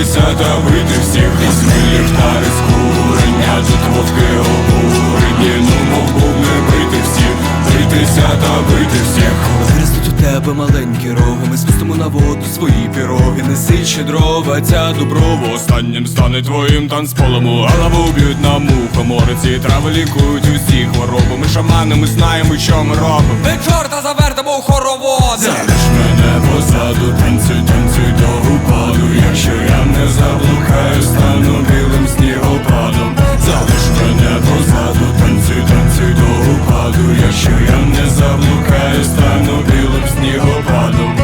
битися та бити всіх Візьми ліхтари з курення, тут вовки обурені Ну мов бубни бити всіх, битися та бити всіх Виростуть у тебе маленькі роги, ми спустимо на воду свої піроги, неси ще дрова, ця доброва Останнім стане твоїм танцполом. У голову б'ють на мухомори Ці трави лікують усі хвороби Ми шамани, ми знаємо, що ми робимо. Ми чорта завертимо у хороводи упаду Якщо я не заблукаю, стану білим снігопадом.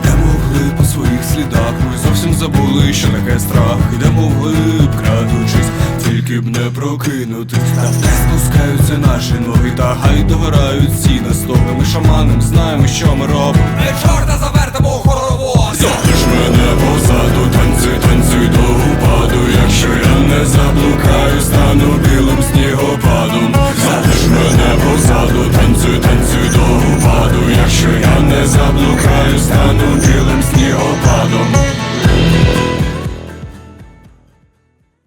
Йдемо вглиб по своїх слідах, ми зовсім забули, що таке страх. Йдемо вглиб, тільки б не прокинутись. Та все спускаються наші ноги, та гай догорають всі настоки Ми шаманим знаємо, що ми робимо. Не чорта завертимо хоровод. Залиш мене позаду, танцюй, танцюй до упаду. Якщо я не заблукаю, стану білим снігопадом. Залиш мене позаду, танцюй, танцюй до упаду. Якщо я не заблукаю, стану білим снігопадом.